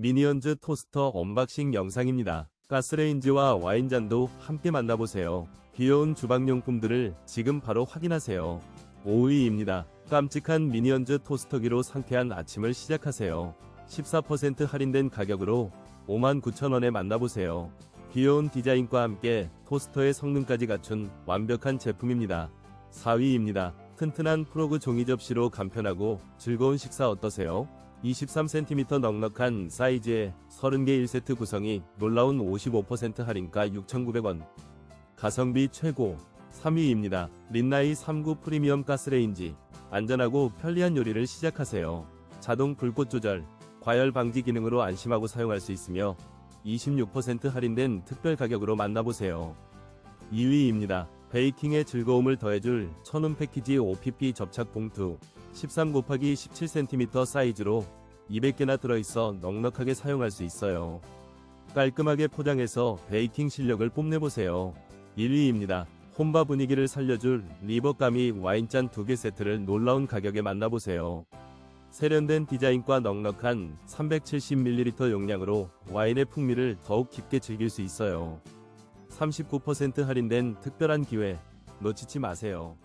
미니언즈 토스터 언박싱 영상입니다. 가스레인지와 와인잔도 함께 만나보세요. 귀여운 주방용품들을 지금 바로 확인하세요. 5위입니다. 깜찍한 미니언즈 토스터기로 상쾌한 아침을 시작하세요. 14% 할인된 가격으로 59,000원에 만나보세요. 귀여운 디자인과 함께 토스터의 성능까지 갖춘 완벽한 제품입니다. 4위입니다. 튼튼한 프로그 종이 접시로 간편하고 즐거운 식사 어떠세요? 23cm 넉넉한 사이즈의 30개 1세트 구성이 놀라운 55% 할인가 6,900원. 가성비 최고 3위입니다. 린나이 39 프리미엄 가스레인지 안전하고 편리한 요리를 시작하세요. 자동 불꽃 조절, 과열 방지 기능으로 안심하고 사용할 수 있으며 26% 할인된 특별 가격으로 만나보세요. 2위입니다. 베이킹의 즐거움을 더해줄 천운 패키지 OPP 접착 봉투 13 곱하기 17cm 사이즈로 200개나 들어있어 넉넉하게 사용할 수 있어요. 깔끔하게 포장해서 베이킹 실력을 뽐내보세요. 1위입니다. 홈바 분위기를 살려줄 리버가미 와인잔 2개 세트를 놀라운 가격에 만나보세요. 세련된 디자인과 넉넉한 370ml 용량으로 와인의 풍미를 더욱 깊게 즐길 수 있어요. 39% 할인된 특별한 기회 놓치지 마세요.